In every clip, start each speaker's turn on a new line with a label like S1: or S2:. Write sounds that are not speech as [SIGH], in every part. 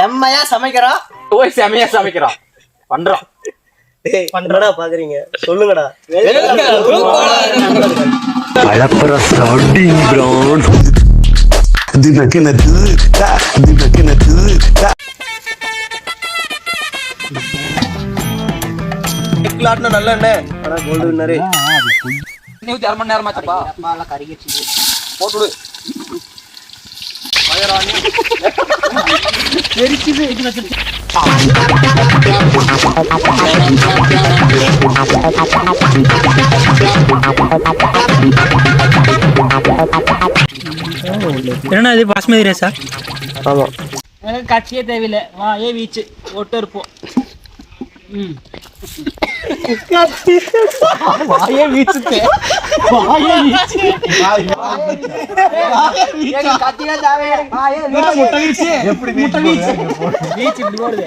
S1: செம்மையா சமைக்கிறோம்
S2: போய் செமையா சமைக்கிறோம் பண்றோம்
S1: டேய் என்னடா பாக்குறீங்க? சொல்லுங்கடா.
S3: அழப்பற ஸ்டார்டிங் கிரவுண்ட் தினக்கினது தினக்கினது
S1: நல்ல எண்ணெய். கோல்டு வின்னரு
S2: அரை மணி நேரமாச்சப்பா. போட்டு விடு
S4: என்னண்ணா இது பாஸ்மதி ரைஸா?
S1: ஆமா.
S4: எனக்கு கட்சியே தேவையில்லை. வா ஏ வீச்சு. ஒட்டு இருப்போம் வாயே வீச்சுட்டு வாயே வீச்சு முட்டை வீச்சு முட்டை வீச்சு வீச்சு இப்படி போடுது.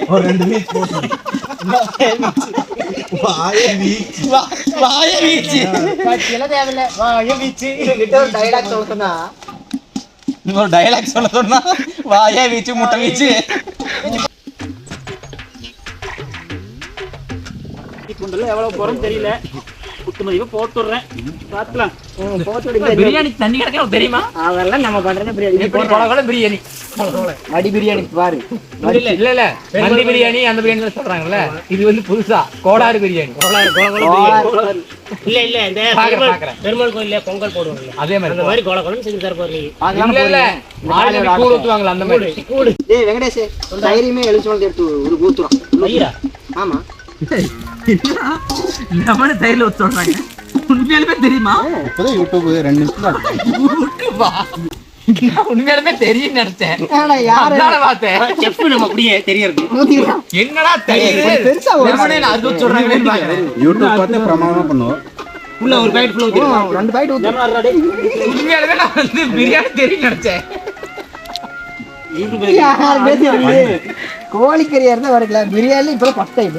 S4: வாயே வீச்சு கட்சியெல்லாம் தேவையில்லை வாயே வீச்சு ஒரு டயலாக் சொல்ல சொன்னா. வாயே வீச்சு முட்டை வீச்சு குண்டல எவ்வளவு போறோம் தெரியல. குத்து மதிப்பு போட்டுடுறேன். பாத்துலாம் பிரியாணி தண்ணி கிடக்க தெரியுமா? அதெல்லாம் நம்ம பண்றது பிரியாணி. கொல பிரியாணி.
S1: அடி பிரியாணி பாரு.
S4: இல்ல இல்ல. இல்ல மந்தி பிரியாணி அந்த பிரியாணி சொல்றாங்கல்ல. இது வந்து புதுசா. கோடாறு பிரியாணி.
S5: இல்ல இல்ல. இந்த பெருமாள் கோயில்ல பொங்கல் போடுவாங்கல்ல.
S4: அதே மாதிரி
S5: அந்த மாதிரி கோல செஞ்சு தர போறீங்க.
S4: இல்ல இல்ல. ஆளுங்க கூழ் ஊத்துவாங்கல்ல அந்த மாதிரி.
S5: கூடு
S1: டேய் வெங்கடேஷ் தைரியமே எழுச்சோளத்தை எடுத்து ஒரு ஊத்துறோம்.
S5: ஐயா
S1: ஆமா.
S4: லெமன் தைரில ஊத்த சொல்றாங்க உண்மையாலுமே தெரியுமா
S6: இப்போதான் யூடியூப் ரெண்டு நிமிஷம் தான்
S4: வா நான் உண்மையாலுமே தெரியும் நினைச்சேன்
S5: அப்படியே தெரியறது
S4: என்னடா தெரியுது
S6: யூடியூப் பார்த்து பிரமாதமா பண்ணுவோம்
S5: உள்ள ஒரு பாக்கெட் ஊத்தி
S1: ரெண்டு
S4: உண்மையாலுமே நான் வந்து பிரியாணி தெரியும் நினைச்சேன்
S1: கோழிக்கறியா இருந்தா வரல பிரியாணி இப்ப டைம்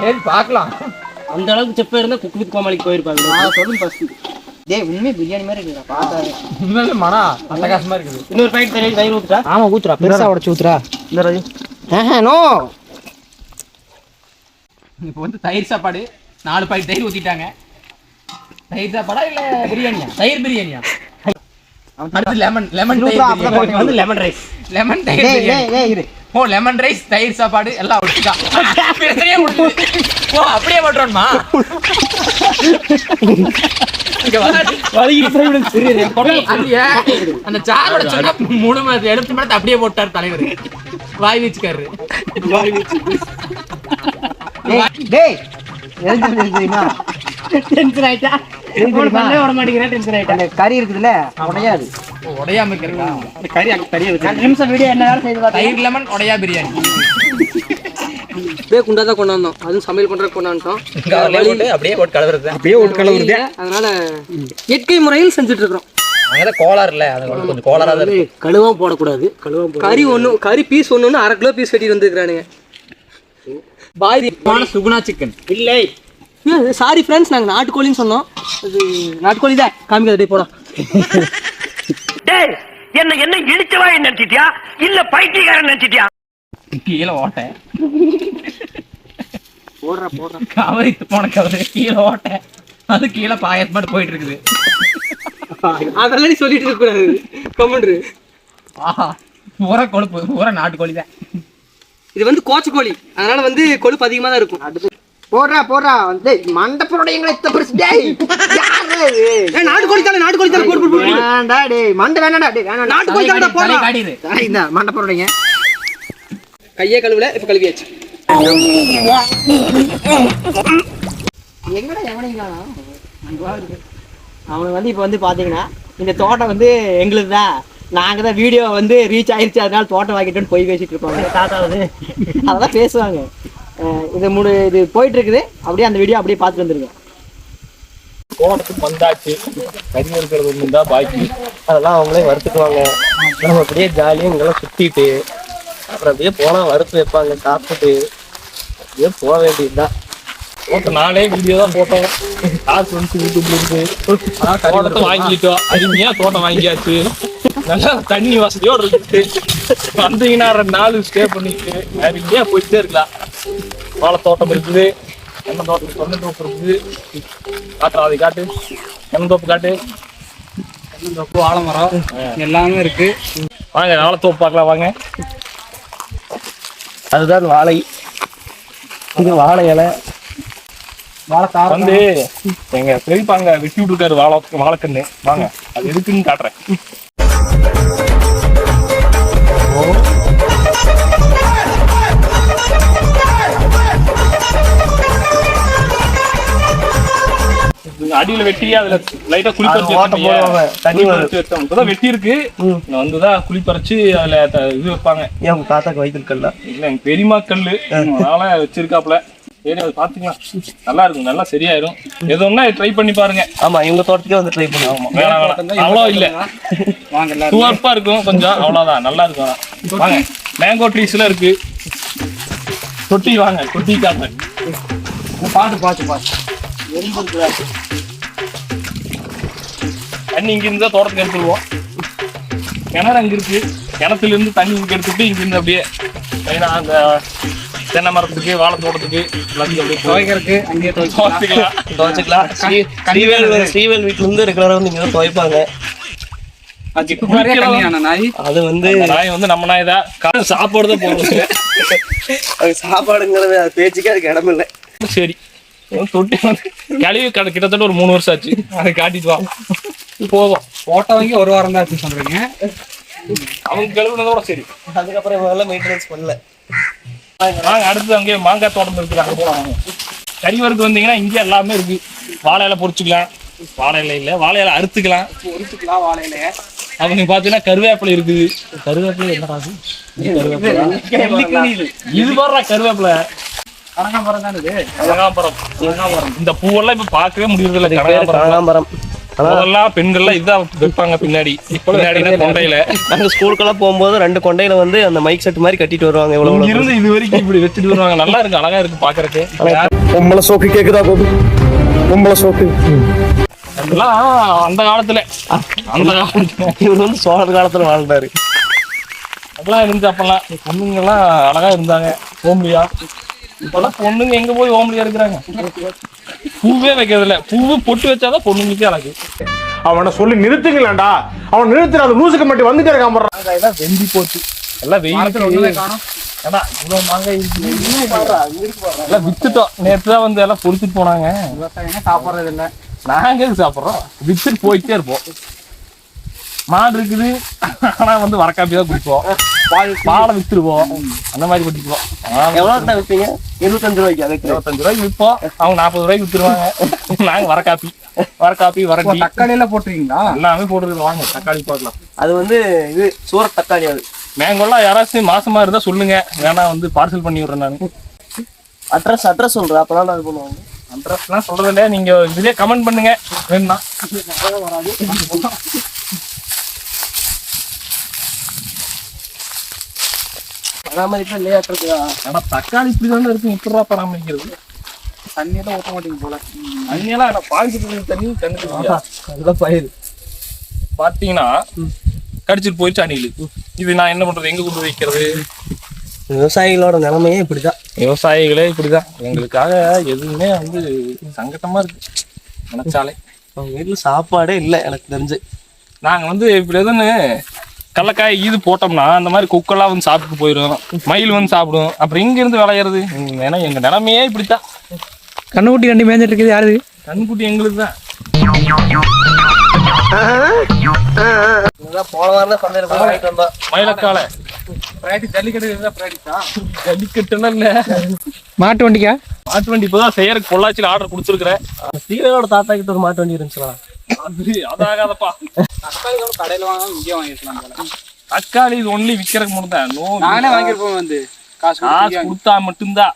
S4: சரி பார்க்கலாம்.
S5: அந்த அளவுக்கு செஃப் இருந்தா குக் வித் கோமாளிக்கு போயிருப்பாங்க.
S1: நான் சொல்லும் ஃபர்ஸ்ட் டேய் உண்மை பிரியாணி மாதிரி இருக்குடா பார்த்தாவே
S4: உண்மையிலே மனா அட்டகாசமா இருக்குது.
S5: இன்னொரு பாக்கெட் தயிர் தயிர் ஊத்துட்டா
S1: ஆமா ஊத்துறா பெருசா உடைச்சு ஊத்துறா இந்த ராஜு. நோ.
S4: இப்போ வந்து தயிர் சாப்பாடு நாலு பாக்கெட் தயிர் ஊத்திட்டாங்க. தயிர் சாப்பாடா இல்ல பிரியாணியா? தயிர் பிரியாணியா? அடுத்து லெமன் லெமன்
S5: வந்து லெமன் ரைஸ்
S4: லெமன் தயிர் பிரியாணி. ஓ லெமன் ரைஸ் தயிர் சாப்பாடு எல்லாம் ஒட்டிட்டான் பிரச்சனையே. ஓ அப்படியே போட்டுறோம்மா? அந்த சாரோட சொன்னா மூணு மணி எடுத்து மணி அப்படியே போட்டார் தலைவர். வாய் வீச்சுக்காரு.
S1: டேய் தெரியுமா?
S5: டென்ஷன் ஆயிட்டா?
S1: கறி இருக்குதுல்ல உடையாது.
S4: உடையாம இருக்கா?
S5: கறி கறி ரெண்டு நிமிஷம் வீடியோ என்ன வேலை செய்து
S4: தயிர் லெமன் உடையா பிரியாணி.
S1: அப்படியே குண்டா தான் கொண்டாந்தோம் அதுவும் சமையல் பண்ற கொண்டாந்தோம்
S4: அப்படியே போட்டு கலவுறது.
S1: அப்படியே கலவுறது. அதனால இயற்கை முறையில் செஞ்சுட்டு இருக்கிறோம்
S4: அங்கதான் கோளாறு இல்ல அது கொஞ்சம் கோளாறா தான் இருக்கு.
S5: கழுவம் போடக்கூடாது. கழுவம்
S1: கறி ஒண்ணு கறி பீஸ் ஒண்ணு அரை கிலோ பீஸ் வெட்டி வந்துருக்கானுங்க பாய்
S4: சுகுணா சிக்கன்
S5: இல்லை.
S1: சாரி ஃப்ரெண்ட்ஸ் நாங்க நாட்டுக்கோழின்னு சொன்னோம். அது நாட்டுக்கோழி தான். காமிக்காத போடா.
S7: டேய் என்ன என்ன நினைச்சிட்டியா? இல்ல பைத்தியக்காரன் நினைச்சிட்டியா?
S4: கீழே ஓட்டை
S1: போடுறா போடுறா.
S4: கவரி போன கவரு கீழே ஓட்டை அது கீழே பாயஸ் மட்டும் போயிட்டு இருக்குது
S1: அதெல்லாம் நீ சொல்லிட்டு இருக்க கூடாது. கமெண்ட்ரு
S4: ஆஹா பூரா கொழுப்பு பூரா நாட்டுக்கோழி தான்.
S1: இது வந்து கோச்சக்கோழி. அதனால வந்து கொழுப்பு அதிகமா தான் இருக்கும். அடுத்து போடுறா போடுறா. வந்து மண்டப்பரோட எங்களை நாட்டுக்கோழி தானே நாட்டுக்கோழி தானே போடு போடு வேண்டா டேய் மண்டை வேணாடா டேய் வேணாம் நாட்டுக்கோழி தானே
S4: தலை
S1: போடுறா இந்த மண்டப்பரோடைங்க கையே கழுவுல இப்ப கழுவியாச்சு. எங்கடா எவனையும் காணோம்? அவனுக்கு வந்து இப்போ வந்து பார்த்தீங்கன்னா இந்த தோட்டம் வந்து எங்களுக்கு தான் நாங்கள் தான் வீடியோ வந்து ரீச் ஆயிருச்சு அதனால தோட்டம் வாங்கிட்டோன்னு போய் பேசிட்டு இருப்பாங்க
S5: தாத்தாவது
S1: அதெல்லாம் பேசுவாங்க. இது முடி இது போயிட்டு இருக்குது. அப்படியே அந்த வீடியோ அப்படியே பார்த்துட்டு வந்துருங்க.
S2: கோணத்துக்கு வந்தாச்சு. கறி இருக்கிறது ஒன்று தான் பாக்கி.
S1: அதெல்லாம் அவங்களே வறுத்துக்குவாங்க. நம்ம அப்படியே ஜாலியாக இங்கெல்லாம் சுற்றிட்டு அப்புறம் அப்படியே போனால் வறுத்து வைப்பாங்க சாப்பிட்டுட்டு அப்படியே போக வேண்டியதுதான்.
S2: போட்ட நாளே வீடியோ தான் போட்டோம். காசு வந்து யூடியூப்ல இருந்து. தோட்டத்தை வாங்கிட்டோம். அருமையா தோட்டம் வாங்கியாச்சு. நல்லா தண்ணி வசதியோட இருக்கு வந்தீங்கன்னா ரெண்டு நாள் ஸ்டே பண்ணிட்டு நிறைய போயிட்டே இருக்கலாம். வாழை தோட்டம் இருக்குது. தென்னை தோட்டம் தென்னை தோப்பு இருக்குது. காட்டு அதை காட்டு. தென்னை தோப்பு காட்டு.
S6: தப்பு ஆலமரம் எல்லாமே இருக்கு.
S2: வாங்க வாழைத்தோப்பு பார்க்கலாம் வாங்க.
S5: அதுதான் வாழை. இது வாழை இலை.
S2: வந்து எங்க பெரியப்பாங்க வெட்டி விட்டுருக்காரு வாழை வாழைக்கண்ணு. வாங்க அது எதுக்குன்னு காட்டுறேன். அடியில வெட்டி அதுல லைட்டா குழி பறிச்சு. இப்பதான் வெட்டி இருக்கு இங்க வந்துதான் குழி பறிச்சு அதுல த- இது வைப்பாங்க.
S5: ஏன் உங்க தாத்தாக்கு வயிற்றுல கல்லா
S2: இல்ல எங்க பெரியமா கல்லு. அதனால வச்சிருக்காப்ல சரி அது பாத்துக்கலாம் நல்லா இருக்கும். நல்லா சரியாயிரும். எது ஒண்ணா ட்ரை பண்ணி பாருங்க.
S5: ஆமா இவங்க தோட்டத்துக்கே வந்து ட்ரை பண்ணுவோம்
S2: வேணாம் வேணாம். அவ்வளோ இல்ல.
S6: வாங்க
S2: சுவர்ப்பா இருக்கும் கொஞ்சம். அவ்வளவுதான். நல்லா இருக்கும். வாங்க. மேங்கோ ட்ரீஸ்ல இருக்கு. தொட்டி வாங்க. தொட்டி காட்டுறேன்
S6: பார்த்து பார்த்து பார்த்து
S2: தண்ணி இங்க இருந்து தோட்டத்துக்கு எடுத்துருவோம் கிணறு அங்க இருக்கு. கிணத்துல இருந்து தண்ணி இங்க எடுத்துட்டு இங்க இருந்து அப்படியே மெயினா அந்த தென்னை மரத்துக்கு வாழை தோட்டத்துக்கு
S6: துவைக்கிறதுக்கு அங்கேயே
S2: துவைச்சுக்கலாம்.
S5: துவைச்சுக்கலாம். ஸ்ரீ ஸ்ரீவேல் ஸ்ரீவேல் வீட்டுல இருந்து ரெகுலரா வந்து இங்க துவைப்பாங்க.
S6: அது
S5: வந்து
S2: நாய் வந்து நம்ம நாய் தான். சாப்பாடு தான்
S5: அது சாப்பாடுங்கிறது பேச்சுக்கே அதுக்கு இடம் இல்லை.
S2: சரி. தொட்டி வந்து கழுவி கிட்ட- கிட்டத்தட்ட ஒரு மூணு வருஷம் ஆச்சு. அதை காட்டிட்டு வா. போதும்.
S6: போட்டோ வாங்கி ஒரு வாரம் தான் ஆச்சு சொல்றீங்க.
S2: அவங்க கழுவுனதோட சரி.
S5: அதுக்கப்புறம் இவங்க எல்லாம் மெயின்டெனன்ஸ் பண்ணல.
S2: அடுத்து அங்கேயே மாங்காய் தோட்டம் இருக்குது அங்க வாங்க. கறிவருக்கு வந்தீங்கன்னா இங்கே எல்லாமே இருக்கு. வாழை இலை பொரிச்சுக்கலாம். வாழை இலை இல்ல வாழை இலை அறுத்துக்கலாம்.
S6: ஒரிச்சுக்கலாம் வாழையில
S2: அவங்க பாத்தீங்கன்னா கருவேப்பிலை இருக்குது. கருவேப்பிலை என்ன ராசி இது பாடுறா கருவேப்பிலை.
S6: கனகாம்பரம் தான் இது.
S2: கனகாம்பரம். கனகாம்பரம். இந்த பூவெல்லாம் இப்ப பார்க்கவே முடியறது இல்ல
S5: பேரு
S2: கனகாம்பரம். முதல்லாம் பெண்கள்லாம் இதுதான் வைப்பாங்க பின்னாடி. பின்னாடினா கொண்டையில
S5: நாங்க ஸ்கூலுக்கெல்லாம் போகும்போது ரெண்டு கொண்டையில வந்து அந்த மைக் செட் மாதிரி கட்டிட்டு வருவாங்க
S2: இங்க
S5: இவ்வளவு
S2: இருந்து இது வரைக்கும் இப்படி வச்சுட்டு வருவாங்க. நல்லா இருக்கு அழகா இருக்கு பாக்குறதுக்கு
S3: பொம்பளை சோக்கு கேக்குதா கோபி? பொம்பளை சோக்கு.
S2: அதெல்லாம் அந்த காலத்துல. அந்த காலத்துல.
S5: இவர் வந்து சோழர் காலத்துல வாழ்ந்தாரு.
S2: அதெல்லாம் இருந்துச்சு அப்பெல்லாம். பொண்ணுங்கெல்லாம் அழகா இருந்தாங்க. ஓம்லியா இப்பெல்லாம் பொண்ணுங்க எங்க போய் ஓம்லியா இருக்கிறாங்க பூவே வைக்கிறது இல்ல பூவு பொட்டு வச்சாதான் பொண்ணுங்களுக்கே அழகு.
S8: அவனை சொல்லி நிறுத்துங்களேன்டா. அவன் நிறுத்துற அந்த லூசுக்கு மட்டும் வந்துட்டே இருக்கான்
S2: வெந்தி போச்சு. எல்லாம்
S6: காணும்.
S2: ஏடா, இவ்வளவு மாங்காய். எல்லாம் வித்துட்டோம். நேத்து தான் வந்து எல்லாம் பொறுத்துட்டு போனாங்க.
S6: சாப்பிட்றது இல்லை
S2: நாங்க சாப்பிடுறோம்? வித்துட்டு போயிட்டே இருப்போம். மாடு இருக்குது. ஆனா வந்து வரக்காப்பி தான் குடிப்போம். பால் பாலை வித்துருவோம். அந்த மாதிரி குடிப்போம்.
S5: எவ்வளவு விற்பீங்க இருபத்தஞ்சு ரூபாய்க்கு அதுக்கு
S2: இருபத்தஞ்சு ரூபாய்க்கு விற்போம். அவங்க நாற்பது ரூபாய்க்கு வித்துருவாங்க. நாங்க வரக்காப்பி. வரக்காப்பி வரட்டி.
S6: தக்காளி எல்லாம் போட்டுருக்கீங்களா
S2: எல்லாமே போட்டுருக்கோம் வாங்க தக்காளி பார்க்கலாம்
S5: அது வந்து இது சூரத் தக்காளி அது.
S2: மேங்கோல்லாம் யாராச்சும் மாசமா இருந்தா சொல்லுங்க. வேணா வந்து பார்சல் பண்ணி விடுறேன் நான்.
S5: அட்ரஸ் அட்ரஸ் சொல்றேன். அப்பதான் அது பண்ணுவாங்க
S2: அட்ரஸ்லாம் சொல்றது இல்ல நீங்க இதுலயே கமெண்ட் பண்ணுங்க. வேணும்னா.
S5: பராமரிப்பு இல்லையா இருக்குதா
S2: ஆனா தக்காளி இப்படி தானே இருக்கும் இப்படா பராமரிக்கிறது.
S6: தண்ணியெல்லாம் ஊற்ற மாட்டீங்க போல.
S2: தண்ணியெல்லாம் என்ன பாய்ச்சிட்டு தண்ணி கண்ணுக்கு
S5: அதுதான் பயிர்.
S2: பாத்தீங்கன்னா கடிச்சிட்டு போயிடுச்சு அணிலு. இது நான் என்ன பண்றது எங்க கொண்டு வைக்கிறது?
S5: விவசாயிகளோட நிலைமையே இப்படிதான்.
S2: விவசாயிகளே இப்படிதான். எங்களுக்காக எதுவுமே வந்து சங்கட்டமா இருக்கு. நினைச்சாலே.
S5: அவங்க வீட்டுல சாப்பாடே இல்லை எனக்கு தெரிஞ்சு.
S2: நாங்க வந்து இப்படி எதுன்னு கடலக்காய் ஈது போட்டோம்னா அந்த மாதிரி குக்கெல்லாம் வந்து சாப்பிட்டு போயிடும். மயில் வந்து சாப்பிடும். அப்புறம் இங்க இருந்து விளையிறது. ஏன்னா எங்க நிலைமையே இப்படித்தான்.
S4: கண்ணுக்குட்டி கண்டி மேய்ஞ்சிட்டு இருக்குது யாரு
S2: கண்குட்டி எங்களுக்கு தான்
S5: போன வாரம் தான் சந்தையில போய் வாங்கிட்டு வந்தோம்.
S2: மயிலக்காலை.
S4: மாட்டு வண்டிக்கா?
S2: மாட்டு வண்டி இப்பதான் செய்யறதுக்கு பொள்ளாச்சியில் ஆர்டர் கொடுத்துருக்குறேன்.
S5: சீரகோட தாத்தா கிட்ட ஒரு மாட்டு வண்டி இருந்துச்சுடா.
S2: அது அதாகாதப்பா.
S6: தக்காளி கூட கடையில் வாங்காம இங்கே வாங்கிருக்கலாம் போல.
S2: தக்காளி இது ஒன்லி விற்கிறதுக்கு மட்டும் தான் நோ
S6: நானே வாங்கியிருப்போம் வந்து. காசு
S2: காசு
S6: கொடுத்து
S2: மட்டும்தான்.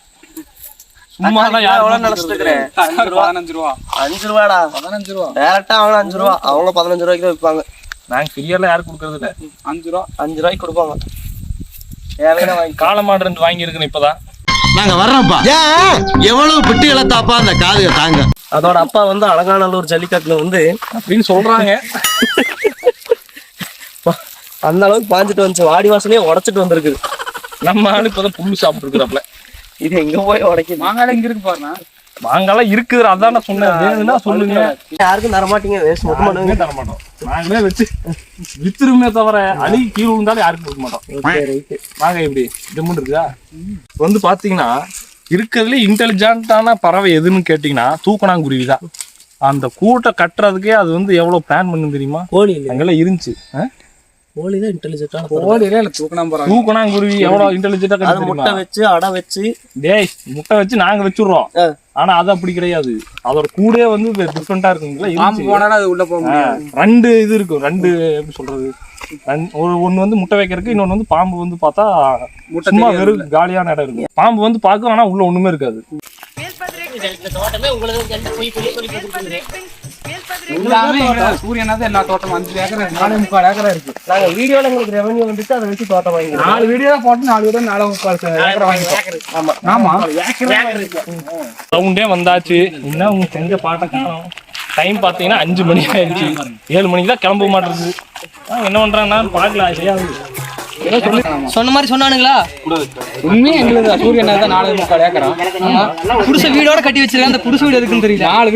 S2: சும்மா தான்
S5: எவ்வளவு
S2: யாரும்
S5: நினைச்சிட்டு இருக்கிறேன்
S6: அஞ்சு ரூபா பதினஞ்சு ரூபா.
S5: அஞ்சு ரூபாடா?
S6: பதினஞ்சு ரூபா.
S5: டேரக்டா அவனும் அஞ்சு ரூபா. அவங்க பதினஞ்சு ரூபாய்க்கு தான் விற்பாங்க.
S2: நாங்க ஃப்ரீயெல்லாம் யாரும் கொடுக்கறது இல்ல.
S6: அஞ்சு ரூபா.
S5: அஞ்சு ரூபாய்க்கு கொடுப்பாங்க. தேவையான [LAUGHS] வாங்கி
S2: காளை மாடு ரெண்டு வாங்கி இருக்கணும் இப்பதான்.
S3: நாங்க வர்றோம்ப்பா. எவ்வளவு பிட்டு இழத்தாப்பா அந்த காது தாங்க.
S5: அதோட அப்பா வந்து அலங்காநல்லூர் ஜல்லிக்கட்டுல வந்து
S2: அப்படின்னு சொல்றாங்க.
S5: அந்த அளவுக்கு பாஞ்சிட்டு வந்துச்சு. வாடி வாசனையே உடைச்சிட்டு வந்திருக்குது
S2: நம்ம ஆளு இப்பதான் புல்லு சாப்பிட்டு இருக்கிறாப்ல
S5: இது எங்க போய் உடைக்குது?
S6: மாங்காய் இங்க இருக்கு பாருண்ணா.
S2: மாங்காலாம் இருக்குது அதான் நான் சொன்னேன். சொல்லுங்க.
S5: யாருக்கும் தரமாட்டீங்க வேஸ்ட்
S2: மாட்டோம். நாங்களே வச்சு வித்துருமே தவிர அழுகி கீழே விழுந்தாலும் யாருக்கும் கொடுக்க மாட்டோம். வாங்க எப்படி? ஜம்முன்னு இருக்குதா? வந்து பாத்தீங்கன்னா இருக்கிறதுல இன்டெலிஜென்ட்டான பறவை எதுன்னு கேட்டீங்கன்னா தூக்கணாங்குருவி தான் அந்த கூட்டை கட்டுறதுக்கே அது வந்து எவ்வளவு பிளான் பண்ணும் தெரியுமா?
S5: கோழி இல்ல
S2: அங்கெல்லாம் இருந்துச்சு?
S5: கோழி தான் இன்டெலிஜென்ட்டான
S6: போறாங்க
S2: தூக்கணாங்குருவி எவ்வளவு இன்டெலிஜென்ட்டா
S5: அது முட்டை
S2: கட்டு
S5: வச்சு அடை வச்சு.
S2: டேய் முட்டை வச்சு நாங்க வச்சுடுறோம். ஆனா அது அப்படி கிடையாது. அதோட கூடே வந்து டிஃப்ரெண்டா இருக்குங்களா
S6: பாம்பு. போனாலும் அது உள்ள
S2: ரெண்டு இது இருக்கும். ரெண்டு எப்படி சொல்றது? ஒரு ஒண்ணு வந்து முட்டை வைக்கிறதுக்கு இன்னொன்னு வந்து பாம்பு வந்து பார்த்தா
S6: முட்டை
S2: சும்மா வெறும் காலியான இடம் இருக்கும் பாம்பு வந்து பார்க்கும் ஆனா உள்ள ஒண்ணுமே இருக்காது.
S6: எல்லாமே இங்க சூரியனா தான் எல்லா தோட்டமும் அஞ்சு ஏக்கர் நாலு முக்கால் ஏக்கரா இருக்கு.
S5: நாங்க வீடியோல எங்களுக்கு ரெவன்யூ வந்துட்டு அதை வச்சு தோட்டம் வாங்கிக்கிறோம்.
S6: நாலு வீடியோ தான் போட்டு நாலு வீடியோ நாலு முக்கால் ஏக்கரை வாங்கிட்டோம். ஆமா.
S2: ரவுண்டே வந்தாச்சு. என்ன உங்க செஞ்ச பாட்டை காணும். டைம் பார்த்தீங்கன்னா அஞ்சு மணி ஆயிடுச்சு. ஏழு மணிக்கு தான் கிளம்ப மாட்டேங்குது. என்ன பண்றாங்கன்னா பார்க்கலாம் செய்யாது
S1: சொன்ன மாதிரி சொன்னானுங்களா?
S6: உண்மையே எங்களுக்கு சூரியனா தான் நாலு முக்கால் ஏக்கரா.
S1: குடிசை வீடோட கட்டி வச்சிருக்காங்க. அந்த குடிசை வீடு எதுக்குன்னு தெரியல.
S6: நாலு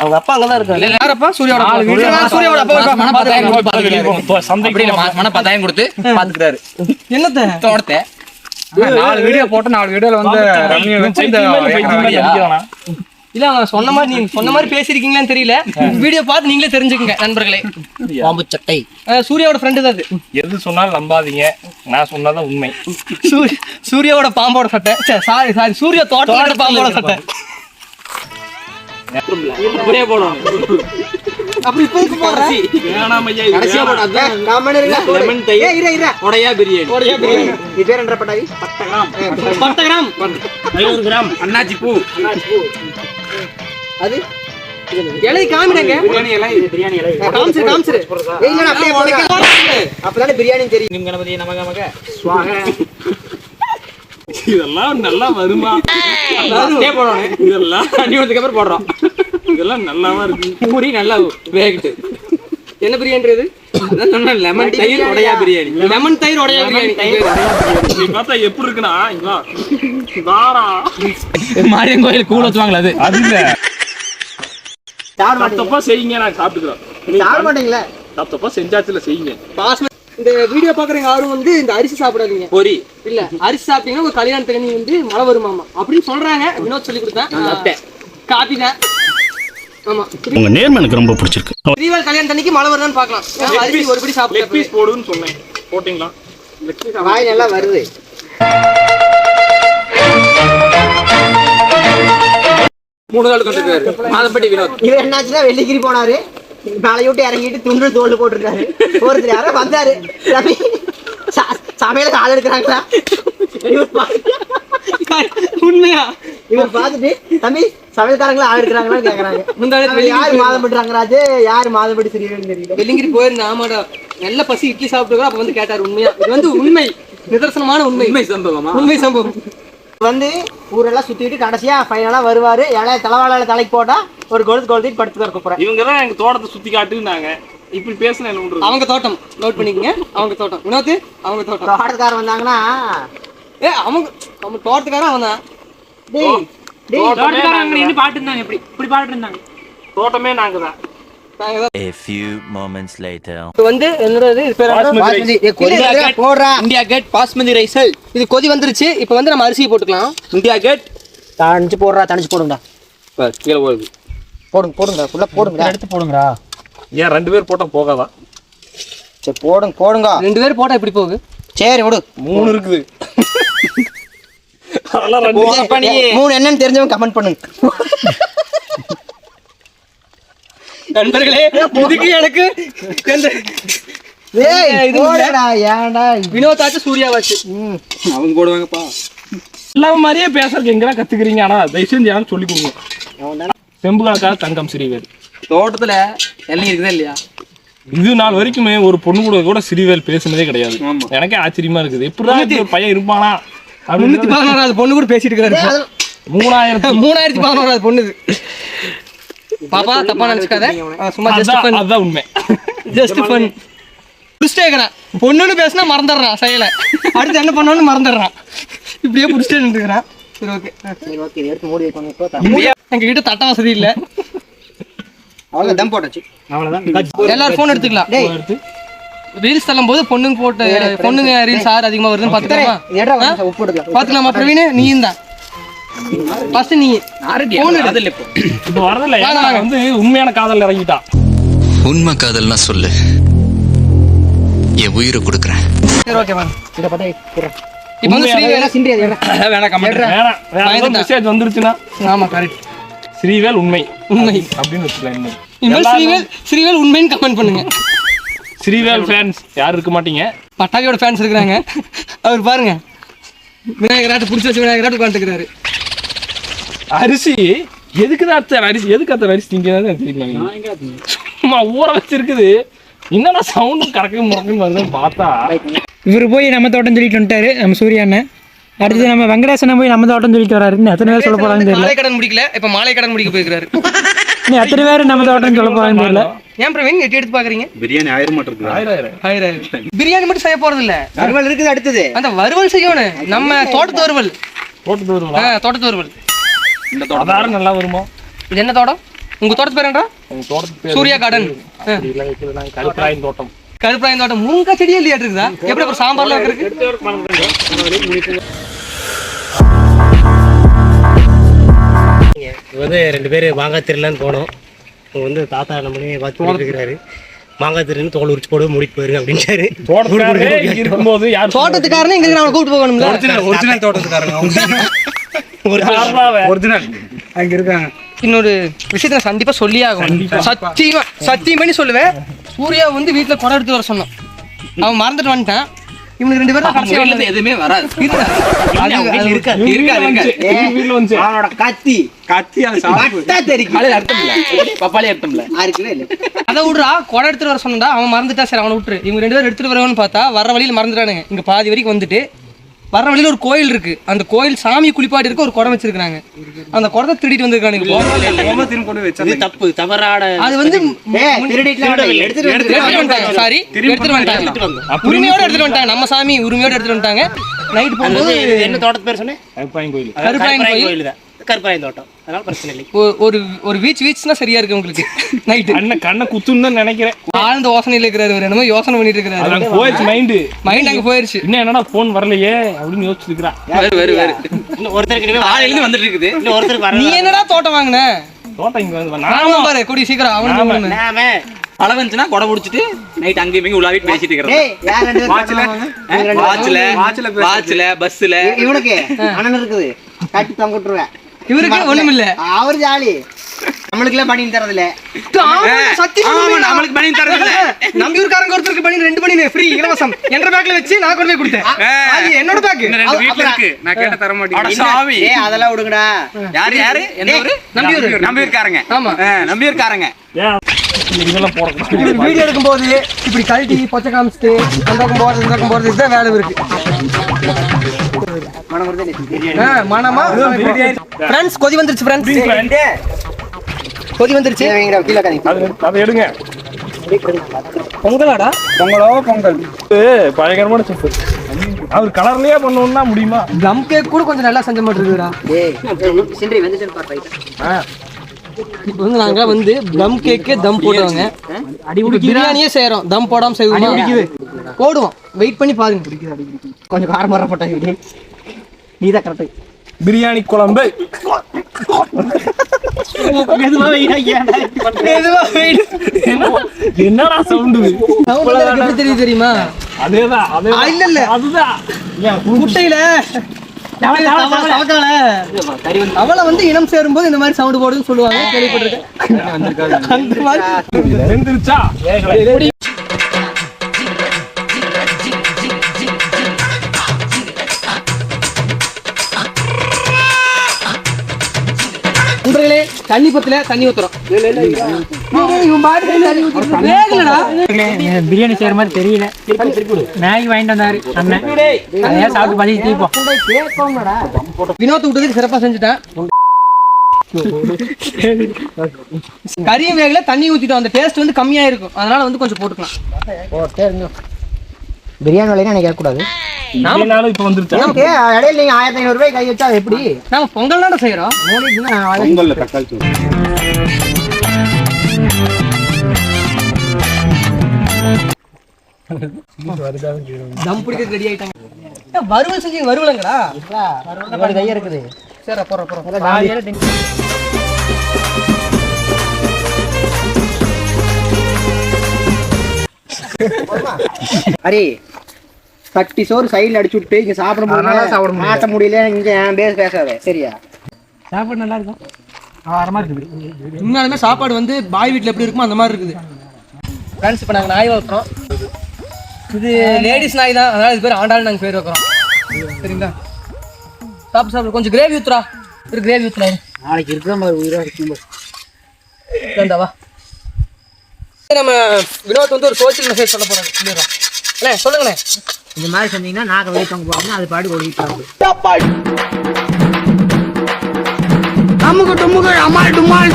S5: அவங்க அப்பா அங்கதான் இருக்காரு.
S1: யாரப்பா? சூர்யாவோட
S6: நாலு
S1: நான் சூர்யாவோட அப்பா
S4: மன பத்தாயிரம்
S2: சந்தைக்கு
S4: மன பத்தாயிரம் கொடுத்து பாத்துக்கிறாரு.
S1: என்னத்த?
S4: தோட்டத்தை.
S6: நாலு வீடியோ போட்டு நாலு வீடியோல வந்து வச்சு இந்த.
S1: இல்ல சொன்ன மாதிரி நீங்க சொன்ன மாதிரி பேசிருக்கீங்களான்னு தெரியல. வீடியோ பார்த்து நீங்களே தெரிஞ்சுக்கங்க நண்பர்களே.
S5: பாம்பு சட்டை.
S1: சூர்யாவோட ஃப்ரெண்டு தான் அது.
S2: எது சொன்னாலும் நம்பாதீங்க. நான் சொன்னாதான் உண்மை.
S1: சூரிய- சூர்யாவோட பாம்போட சட்டை. சாரி சாரி சூர்யா தோட்டத்தோட பாம்போட சட்டை.
S5: ஒரே போடணும்
S1: அப்படி இப்போ எதுக்கு போடுற?
S5: கடைசியா போடாத
S1: ஏய், காமன் இருங்க.
S5: லெமன் தயிர்
S1: ஏய், இரு, இரு.
S5: உடையா பிரியாணி.
S1: உடையா பிரியாணி. இது பேர் என்ன பட்டாவி? பத்து கிராம்.
S5: ஐநூறு கிராம்.
S6: அண்ணாச்சி பூ.
S1: அது? இலை காமிடுங்க.
S6: பிரியாணி எல்லாம்
S5: பிரியாணி இலை.
S1: காமிச்சிரு ஏய், இல்லடா, அப்படியே போடுங்க. அப்பதானே பிரியாணி தெரியும்.
S5: கணபதி நமக நமக.
S2: இதெல்லாம் நல்லா வருமா?
S5: போடணும்
S2: இதெல்லாம்
S5: தண்ணி வந்ததுக்கு அப்புறம் போடுறோம்.
S2: இதெல்லாம் நல்லாவா இருக்கு.
S5: பூரி நல்லா வேகிட்டு.
S1: என்ன பிரியாணின்றது
S5: அதான் சொன்னேன் லெமன் தயிர் உடையா பிரியாணி.
S1: லெமன் தயிர் உடையா பிரியாணி.
S2: நீ பார்த்தா எப்படி இருக்குன்னா இங்க வா. வாடா.
S4: மாரியன் கோயில் கூழ் வச்சுவாங்களா அது?
S2: அது இல்ல. தப்பு செய்யுங்க நான் சாப்பிட்டுக்கிறோம்
S1: சாப்பிட மாட்டீங்களா?
S2: தப்பு தப்பா செஞ்சாச்சுல செய்யுங்க.
S1: பாஸ்மதி இந்த வீடியோ பாக்குறவங்க யாரும் வந்து இந்த அரிசி சாப்பிடாதீங்க.
S5: பொரி.
S1: இல்ல அரிசி சாப்பிட்டீங்கன்னா உங்க கல்யாணத்துக்கு நீ வந்து மழை வருமாமா. அப்படின்னு சொல்றாங்க. வினோத் சொல்லி கொடுத்தேன். காப்பி தான். ஆமா.
S3: உங்க நேர்மை எனக்கு ரொம்ப பிடிச்சிருக்கு.
S1: தீபாவளி கல்யாணம் அன்னைக்கு மழை வருதான்னு பார்க்கலாம் அரிசி ஒரு படி
S2: லெக்
S1: சாப்பிட்டு
S2: பீஸ் போடுன்னு சொன்னேன். போட்டிங்களா?
S1: வாய் நல்லா வருது.
S5: மூணு நாள் கொண்டு மாதப்பட்டி வினோத்.
S1: இவர் என்னாச்சுன்னா வெள்ளிக்கிரி போனாரு. மலையை விட்டு இறங்கிட்டு துண்டு தோல் போட்டிருக்காரு. ஒருத்தர் யாரோ வந்தாரு. சமையலுக்கு ஆள் எடுக்கிறாங்களா? உண்மையா? இவர் பார்த்துட்டு தம்பி சமையல்காரங்களா ஆள் எடுக்கிறாங்களான்னு கேக்குறாங்க. முந்தாடி யாரு மாதம் பண்றாங்க ராஜு? யாரு மாதம் படி சரியான்னு தெரியல. வெள்ளிங்கிரி போயிருந்தேன் ஆமாடா. நல்ல பசி இட்லி சாப்பிட்டு அப்ப வந்து கேட்டாரு உண்மையா? இது வந்து உண்மை. நிதர்சனமான உண்மை.
S5: உண்மை சம்பவமா?
S1: உண்மை சம்பவம். வந்து ஊரெல்லாம் சுத்திட்டு கடைசியா ஃபைனலா வருவாரு. இலைய தலைவாழ தலைக்கு போட்டா ஒரு கொழுத்து கொளுத்திட்டு படுத்து இருக்க போறேன்
S2: இவங்க தான் எங்க தோட்டத்தை சுத்தி காட்டுனாங்க. இப்படி பேசுன என்ன
S1: அவங்க தோட்டம். நோட் பண்ணிக்கங்க. அவங்க தோட்டம். வினோத் அவங்க தோட்டம். தோட்டத்துக்காரன் வந்தாங்கன்னா ஏ அவங்க அவங்க தோட்டத்துக்காரன் அவன் தான். டேய் டேய்
S2: தோட்டமே நாங்க
S5: பாட்டு இருந்தாங்க இப்படி இப்படி பாட்டு இருந்தாங்க
S2: தோட்டமே நாங்க தான்.
S9: A few moments later.
S1: இப்ப வந்து என்னோட இது பேர்?
S2: பாஸ்மதி
S1: போடுறா.
S5: India gate. பாஸ்மதி ரைஸ்.
S1: இது கொதி வந்துருச்சு. இப்போ வந்து நம்ம அரிசி போட்டுக்கலாம்.
S5: India gate.
S1: தணிச்சு போடுறா தணிச்சு போடுங்கடா.
S5: கீழே போகுது.
S1: போடுங்க போடுங்க ஃபுல்லா போடுங்க
S4: எடுத்து போடுங்கடா.
S2: ஏன் ரெண்டு பேர் போட்டா போகாதா?
S1: சரி போடுங்க போடுங்க. ரெண்டு பேரும் போட்டா எப்படி போகுது. சரி விடு.
S2: மூணு இருக்குது. [LAUGHS]
S1: மூணு என்னன்னு தெரிஞ்சவங்க கமெண்ட் பண்ணுங்க.
S5: நண்பர்களே
S1: இதுக்கு எனக்கு வினோதாச்சு சூர்யாவாச்சு.
S6: அவங்க போடுவாங்கப்பா
S2: எல்லா மாதிரியே பேசுறதுக்கு எங்கெல்லாம் கத்துக்கிறீங்க? ஆனா தயவு செஞ்சு யாரும் சொல்லி கொடுங்க. செம்புகாக்கா தங்கம் சிறிவேல்.
S5: தோட்டத்துல இருக்குதா இல்லையா?
S2: இது நாள் வரைக்குமே ஒரு பொண்ணு கூட கூட சிறிவேல் பேசுனதே கிடையாது. எனக்கே ஆச்சரியமா இருக்குது. எப்படிதான் பையன் இருப்பானா?
S1: முன்னூத்தி பதினோராவது பொண்ணு கூட பேசிட்டு இருக்காரு.
S2: மூணாயிரத்தி
S1: மூணாயிரத்தி பதினோராவது பொண்ணு இது. பாப்பா தப்பா நினைச்சுக்காத. சும்மா ஜஸ்ட்
S2: அதான் அதான் உண்மை.
S1: ஜஸ்ட் ஃபன் புடிச்சிட்டே இருக்கிறான் பொண்ணுன்னு பேசினா மறந்துடுறான் செயலை. அடுத்து என்ன பண்ணணும்னு மறந்துடுறான். இப்படியே புடிச்சிட்டே நின்றுக்கிறான் சரி ஓகே. சரி ஓகே. எடுத்து மூடி வைக்கணும். எங்க கிட்ட தட்ட வசதி இல்ல. அவ்வளோ தம் போட்டாச்சு. எல்லாரும் ஃபோன் எடுத்துக்கலாம். ரீல்ஸ் தள்ளும் போது பொண்ணுங்க போட்ட பொண்ணுங்க ரீல்ஸ் யார் அதிகமா வருதுன்னு பாத்துக்கலாமா? பாத்துக்கலாமா பிரவீன்? நீ. தான் ஃபர்ஸ்ட் நீ ஃபோன்
S2: இப்ப வரதில்ல. ஏன்னா வந்து உண்மையான காதல் இறங்கிட்டான்
S3: உண்மை காதல்னா சொல்லு. என் உயிரை கொடுக்குறேன்.
S1: சரி ஓகே மேம் இப்போ வந்து ஸ்ரீவேல்.
S6: வேணா கமெண்ட் [LAUGHS]
S2: வேணாம் வேற
S1: பயந்துட்டேன்.
S2: மெசேஜ் வந்துருச்சுன்னா.
S1: ஆமா கரெக்ட்
S2: ஸ்ரீவேல் உண்மை.
S1: உண்மை.
S2: அப்படின்னு வச்சுக்கலாம் இன்னும்.
S1: ஸ்ரீவேல் ஸ்ரீவேல் உண்மைன்னு கமெண்ட் பண்ணுங்க.
S2: ஸ்ரீவேல் ஃபேன்ஸ் யாரும் இருக்க மாட்டீங்க.
S1: பட்டாக்கியோட ஃபேன்ஸ் இருக்கிறாங்க. அவர் பாருங்க. விநாயகராட்டு பிடிச்சி வச்சு விநாயகராட்டு உட்காந்துக்கிறாரு
S2: அரிசி எதுக்கு தான் அத்தனை அரிசி எதுக்கு அத்தனை அரிசி திங்கிறதா தெரியல. சும்மா ஊற வச்சிருக்குது. என்னடா சவுண்டும் கறக்க முறக்குன்னு வருதுன்னு பார்த்தா.
S10: இவர் போய் நம்ம தோட்டம் சொல்லிட்டு வந்துட்டாரு நம்ம சூர்யா அண்ணன். அடுத்து நம்ம வெங்கடேசனை போய் நம்ம தோட்டம் சொல்லிட்டு வராருன்னு எத்தனை பேர் சொல்ல தெரியல.
S1: மாலை கடன் முடிக்கல. இப்ப மாலை கடன் முடிக்க போயிருக்காரு
S10: இன்னும் எத்தனை பேர் நம்ம தோட்டம் சொல்ல போறாங்கன்னு தெரியல
S1: ஏன் பிரவீன் எட்டி எடுத்து பாக்குறீங்க?
S8: பிரியாணி ஆயிரம் மட்டும் இருக்கு
S2: ஆயிரம் ஆயிரம்.
S1: பிரியாணி மட்டும் செய்ய போறது இல்ல
S5: வறுவல் இருக்குது அடுத்தது.
S1: அந்த வறுவல் செய்யணும். நம்ம தோட்டத்து வறுவல். ஆ,
S2: வருவா
S1: தோட்டத்து வறுவல்.
S2: அதாரம் நல்லா வருமா?
S1: இது என்ன தோட்டம்? உங்க தோட்டத்து பேர் என்றா
S2: உங்க தோட்டத்து பேர்
S1: சூர்யா கார்டன்
S2: கருப்பராயன் தோட்டம்.
S1: கருப்பாயம் தோட்டம். முருங்கை செடியே இல்லையா இருக்குதா எப்படி அப்புறம் சாம்பார்ல வைக்கிறதுக்கு?
S5: வந்து ரெண்டு பேர் மாங்காய் திருலான்னு போனோம். அவங்க வந்து தாத்தா நம்மளே பார்த்து இருக்கிறாரு மாங்காய் திருன்னு தோல் உரிச்சு போடு மூடிட்டு போயிருங்க அப்படின்ட்டாரு.
S2: இருக்கும்போது யார்
S1: தோட்டத்துக்காரனே இங்க நான் கூப்பிட்டு போகணும்ல?
S6: ஒரிஜினல் தோட்டத்துக்காரங்க.
S2: யாருடா
S6: ஒரிஜினல் அங்க இருக்காங்க
S1: இன்னொரு விஷயத்த நான் கண்டிப்பா சொல்லியே ஆகும் சத்தியமா சத்தியம் பண்ணி சொல்லுவேன். சூர்யா வந்து வீட்டுல குடம் எடுத்து வர சொன்னான். அவன் மறந்துட்டு வந்துட்டான். இவனுக்கு ரெண்டு பேரும் வந்தது.
S4: எதுவுமே வராது.
S1: அது-
S4: இருக்காது இருக்காது.
S2: வீட்டுல வந்து.
S5: அவனோட கத்தி.
S6: கத்தி அது சாப்பிட்டு
S4: பப்பாளி
S5: இல்லை.
S1: அதை விடுறா குடம் எடுத்துட்டு வர சொன்னா அவன் மறந்துட்டா சரி அவனை விட்டுரு. இவங்க ரெண்டு பேரும் எடுத்துட்டு வரவன்னு பார்த்தா வர வழியில் மறந்துட்டானுங்க. இங்க பாதி வரைக்கும் வந்துட்டு வர வழியில ஒரு கோயில் இருக்கு. அந்த கோயில் சாமி குளிப்பாட்டி இருக்க ஒரு குடம் வச்சிருக்காங்க அந்த குடத்தை திருடிட்டு வந்திருக்கானுங்க
S5: தப்பு தவறான
S1: அது வந்து
S5: திருடிட்டு எடுத்துட்டு
S1: எடுத்துட்டு வந்துட்டாங்க சாரி எடுத்துட்டு வந்துட்டாங்க. உரிமையோட எடுத்துட்டு வந்துட்டாங்க. நம்ம சாமி உரிமையோட எடுத்துட்டு வந்துட்டாங்க. நைட் போகும்போது
S5: என்ன தோட்டத்து பேர் சொன்னேன்?
S2: கருப்பாயன் கோயில்.
S1: கருப்பாயன் கோயில்.
S5: தான் கருப்பாயன் தோட்டம். அதனால பிரச்சனை இல்லை.
S1: ஒ- ஒரு ஒரு வீச் வீச்னா சரியா இருக்கு உங்களுக்கு? நைட்டு
S2: கண்ணை கண்ணை குத்துன்னு தான் நினைக்கிறேன்.
S1: ஆழ்ந்த யோசனையில இருக்கிறாரு இவர். என்னமோ யோசனை பண்ணிட்டு இருக்கிறாரு.
S2: அங்க போயிடுச்சு மைண்டு
S1: மைண்ட் அங்க போயிருச்சு
S2: இன்னும் என்னடா போன் வரலையே அப்படின்னு யோசிச்சிருக்கிறான்
S4: வரு வரு வரு.
S5: இன்னும் ஒருத்தருக்கு இனிமே
S4: காலையில இருந்து வந்துட்டு இருக்குது.
S5: இன்னும் ஒருத்தருக்கு
S1: நீ என்னடா தோட்டம் வாங்கின?
S2: தோட்டம் இங்க வந்து
S1: நாம
S2: நாம.
S1: பாரு கூடி சீக்கிரம் அவனுக்கு.
S5: நாம.
S4: மழை வந்துச்சுன்னா கொடை பிடிச்சிட்டு நைட் அங்கேயும் இங்கேயும் உலாவிட்டு பேசிட்டு இருக்கிறோம்
S5: டேய் யார் ரெண்டு பேரும்
S4: வாட்ச்ல.
S6: வாட்ச்ல.
S4: வாட்ச்ல பஸ்ல
S5: இவனுக்கு அண்ணன் இருக்குது. கட்டி தொங்க விட்டுருவேன்.
S1: இவருக்கு ஒண்ணும் இல்ல
S5: அவர் ஜாலி. நம்மளுக்குலாம் பண்ணி தரதில்ல.
S1: சத்தியம்
S4: ஆமா, நம்மளுக்கு பண்ணி தரது இல்ல. [LAUGHS]
S1: நம்பியூர்காரங்க ஒருத்தருக்கு பண்ணி ரெண்டு பண்ணி ஃப்ரீ இலவசம். என்ற பேக்ல வச்சு நான் கொண்டு போய் கொடுத்தேன். அது என்னோட பேக்
S6: இருக்கு. நான் கேட்ட தர
S4: அட
S6: மாட்டேன்
S4: சாமி.
S5: ஏய் அதெல்லாம் விடுங்கடா.
S4: யாரு யாரு? எந்த ஊரு?
S6: இருக்காருங்க
S1: ஆமா.
S6: நம்பி இருக்காருங்க
S2: ஏன் இதெல்லாம் போடக்கூடாது
S1: வீடியோ எடுக்கும் போது இப்படி கழட்டி பொச்சை காமிச்சிட்டு அந்த பக்கம் போறது இந்த பக்கம் போறது இதுதான் வேலை இருக்கு மனமா? ஃப்ரெண்ட்ஸ் கொதி வந்துருச்சு ஃப்ரெண்ட்ஸ் கொதி வந்துருச்சு.
S5: கீழே
S2: அது எடுங்க.
S1: பொங்கலாடா?
S6: பொங்கலோ பொங்கல்?
S2: பயங்கரமான செஃப் அவர் கலர்லயே பண்ணணும்னா முடியுமா?
S1: ப்ளம் கேக் கூட கொஞ்சம் நல்லா செஞ்ச மாதிரி இருக்குடா இப்போ வந்து நாங்க வந்து தம் கேக்கே தம் போடுவாங்க. அடி பிரியாணியே செய்யறோம். தம் போடாம செய்வோம்? போடுவோம். வெயிட் பண்ணி பாருங்க.
S5: கொஞ்சம் காரம் வரப்பட்ட நீ தான் கரெக்ட்
S2: பிரியாணி குழம்பு. என்னடா சவுண்டு
S1: தெரியுமா?
S2: அதேதான்
S1: இல்ல இல்ல.
S2: அதுதான்.
S1: முட்டையில அவளை வந்து இனம் சேரும்போது இந்த மாதிரி சவுண்ட் போடுன்னு சொல்லுவாங்க கேள்விப்பட்டிருக்கேன். தண்ணி பத்துல தண்ணி ஊத்துறோம். இவன் பாட்டு தண்ணி ஊத்துறது வேகலடா.
S10: பிரியாணி செய்யற மாதிரி தெரியல. மேகி வாங்கிட்டு வந்தாரு அண்ணன். சாப்பிட்டு பதிவு தீப்போம்
S1: வினோத் விட்டதுக்கு சிறப்பா செஞ்சுட்டேன். கறியும் வேகல தண்ணி ஊத்திட்டோம். அந்த டேஸ்ட் வந்து கம்மியா இருக்கும் அதனால வந்து கொஞ்சம் போட்டுக்கலாம். பிரியாணி விலையா எனக்கு கேட்கக்கூடாது.
S2: இப்ப வந்துருச்சா?
S1: நமக்கு இடையில நீங்க ஆயிரத்தி ஐநூறு ரூபாய் கை வச்சா அது எப்படி? நாம பொங்கல் தானே செய்யறோம்
S8: பொங்கல்ல தக்காளி சோறு.
S1: தம் பிடிக்கிறது ரெடி ஆயிட்டாங்க. ஏன் வறுவல் செஞ்சு வறுவல் கையா இருக்குது. சரி போற போற [LAUGHS] அரே கட்டி சோறு சைடுல அடிச்சு விட்டு இங்க சாப்பிட முடியல. சாப்பிட மாட்ட முடியல இங்க என் பேச பேசாத. சரியா?
S10: சாப்பாடு நல்லா இருக்கும். இருக்குது
S1: உண்மையாலுமே சாப்பாடு வந்து பாய் வீட்ல எப்படி இருக்குமோ அந்த மாதிரி இருக்குது. ஃப்ரெண்ட்ஸ் இப்போ நாங்கள் நாய் வளர்க்குறோம். இது லேடிஸ் நாய் தான். அதனால இது பேர் ஆண்டாள் நாங்கள் பேர் வைக்கிறோம். சரிங்களா? சாப்பிட்டு சாப்பிடு. கொஞ்சம் கிரேவி ஊத்துறா ஒரு கிரேவி ஊத்துறா நாளைக்கு இருக்கிற மாதிரி உயிராக இருக்கும். வா. நம்ம வினோத் வந்து ஒரு சோசியல் மெசேஜ் சொல்ல போறாரு. சொல்லிடுறோம் அண்ணே சொல்லுங்கண்ணே. இந்த மாதிரி சொன்னீங்கன்னா நாங்கள் வெளியே தொங்க போகணும் அது பாடி ஓடிட்டு அம்முக்கு டும்முக்கு அம்மாள் டும்மாள்.